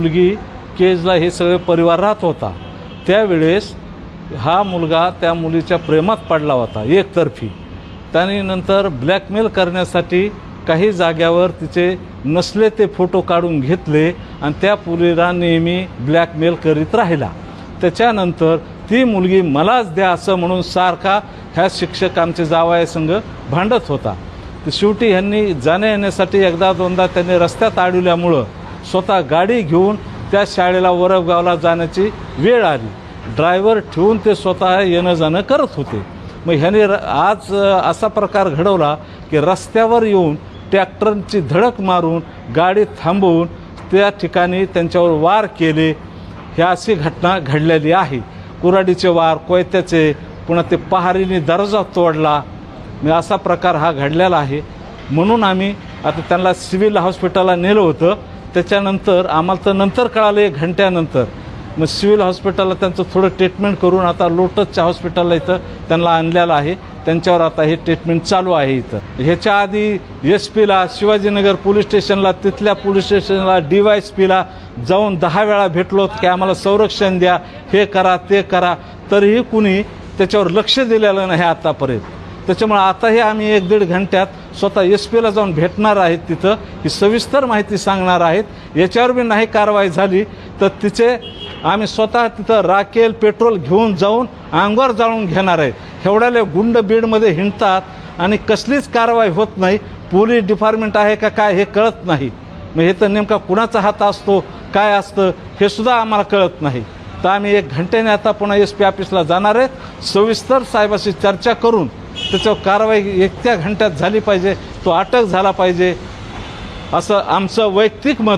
मुलगी केजला हे सगळे परिवार राहत होता. त्यावेळेस हा मुलगा त्या मुलीच्या प्रेमात पडला होता एकतर्फी. त्याने नंतर ब्लॅकमेल करण्यासाठी काही जाग्यावर तिचे नसले ते फोटो काढून घेतले आणि त्या मुलीला नेहमी ब्लॅकमेल करीत राहिला. त्याच्यानंतर ती मुलगी मलाच द्या असं म्हणून सारखा ह्या शिक्षक आमचे जावयासंघ भांडत होता. तर शेवटी ह्यांनी जाण्या येण्यासाठी एकदा दोनदा त्यांनी रस्त्यात अडवल्यामुळं स्वतः गाडी घेऊन त्या शाळेला वरवगावला जाण्याची वेळ आली. ड्रायव्हर ठेवून ते स्वतः येणं जाणं करत होते. मग ह्याने र आज असा प्रकार घडवला की रस्त्यावर येऊन ट्रॅक्टरची धडक मारून गाडी थांबवून त्या ठिकाणी त्यांच्यावर वार केले. ह्या अशी घटना घडलेली आहे. कुराडीचे वार कोयत्याचे पुन्हा ते पहारीने दर्जा तोडला. मी असा प्रकार हा घडलेला आहे. म्हणून आम्ही आता त्यांना सिव्हिल हॉस्पिटलला नेलं होतं. त्याच्यानंतर आम्हाला तर नंतर कळालं एक घंट्यानंतर. मग सिव्हिल हॉस्पिटलला त्यांचं थोडं ट्रीटमेंट करून आता लोटसच्या हॉस्पिटलला इथं त्यांना आणलेलं आहे. त्यांच्यावर आता हे ट्रीटमेंट चालू आहे इथं. ह्याच्या आधी एस पीला शिवाजीनगर पोलीस स्टेशनला तिथल्या पोलीस स्टेशनला डी वाय एस पीला जाऊन दहा वेळा भेटलो की आम्हाला संरक्षण द्या हे करा ते करा. तरीही कुणी त्याच्यावर लक्ष दिलेलं नाही आतापर्यंत. त्याच्यामुळे आताही आम्ही एक दीड घंट्यात स्वतः एस पीला जाऊन भेटणार आहेत तिथं. ही सविस्तर माहिती सांगणार आहेत. याच्यावर बी नाही कारवाई झाली तर तिचे आम्ही स्वतः तिथं राखेल पेट्रोल घेऊन जाऊन अंगावर जाळून घेणार आहे एवढ्याले गुंड बीडमध्ये हिंडतात आणि कसलीच कारवाई होत नाही. पोलीस डिपार्टमेंट आहे का काय हे कळत नाही. मग हे तर नेमका कुणाचा हात असतो काय असतं हे सुद्धा आम्हाला कळत नाही. तर आम्ही एक घंट्याने आता पुन्हा एस पी ऑफिसला जाणार आहेत. सविस्तर साहेबाशी चर्चा करून त्याच्यावर कारवाई एक त्या घंट्यात झाली पाहिजे तो अटक झाला पाहिजे. असं आमचं वैयक्तिक मत